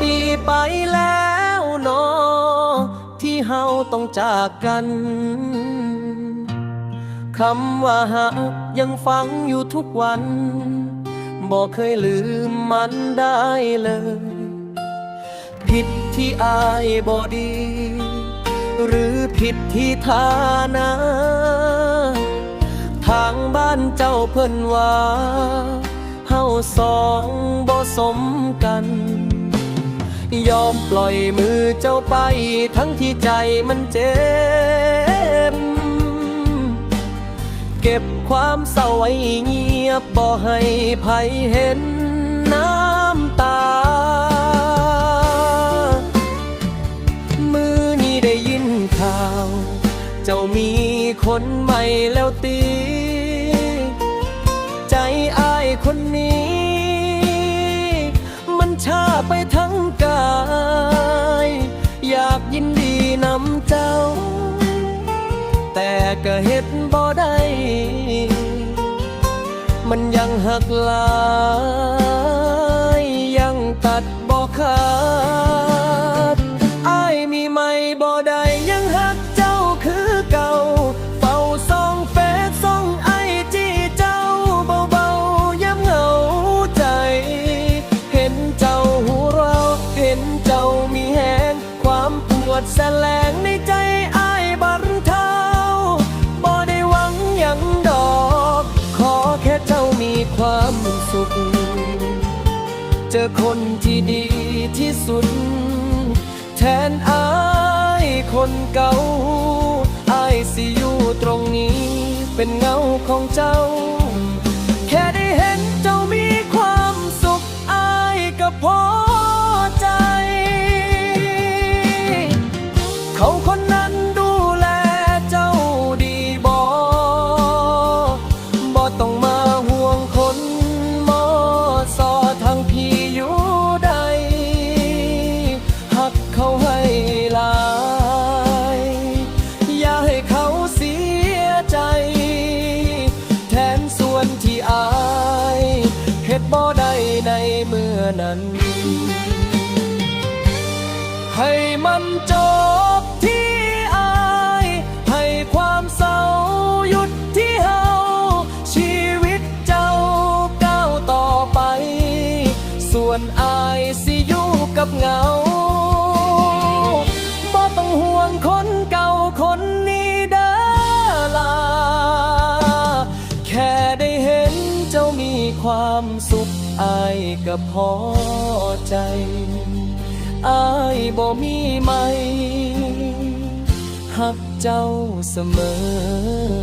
ปีไปแล้วเนอที่เฮาต้องจากกันคำว่าหักยังฟังอยู่ทุกวันบอกเคยลืมมันได้เลย ผิดที่อายบอดี หรือผิดที่ฐานะ ทางบ้านเจ้าเพิ่นว่าเฮาสองบ่สมกัน ยอมปล่อยมือเจ้าไป ทั้งที่ใจมันเจ็บ เก็บความเศร้าไว้เงียบบ่ให้ภัยเห็นน้ำตา มือนี้ได้ยินข่าว เจ้ามีคนใหม่แล้วตี ใจอายคนนี้ ยินดีนำเจ้า แต่ก็เฮ็ดบ่ได้ มันยังหักหลาย แสลงในใจอายบันเทาบ่ได้หวังยังดอก ขอแค่เจ้ามีความสุข เจอคนที่ดีที่สุด แทนอายคนเก่าอายสิอยู่ตรงนี้ เป็นเงาของเจ้า เมื่อนั้น ให้มันจบที่อาย ให้ความเศร้าหยุดที่เฮาชีวิตเจ้าก้าวต่อไป ส่วนอายสิอยู่กับเหงา ความสุขอายก็พอใจอายบ่มีไหมหักเจ้าเสมอ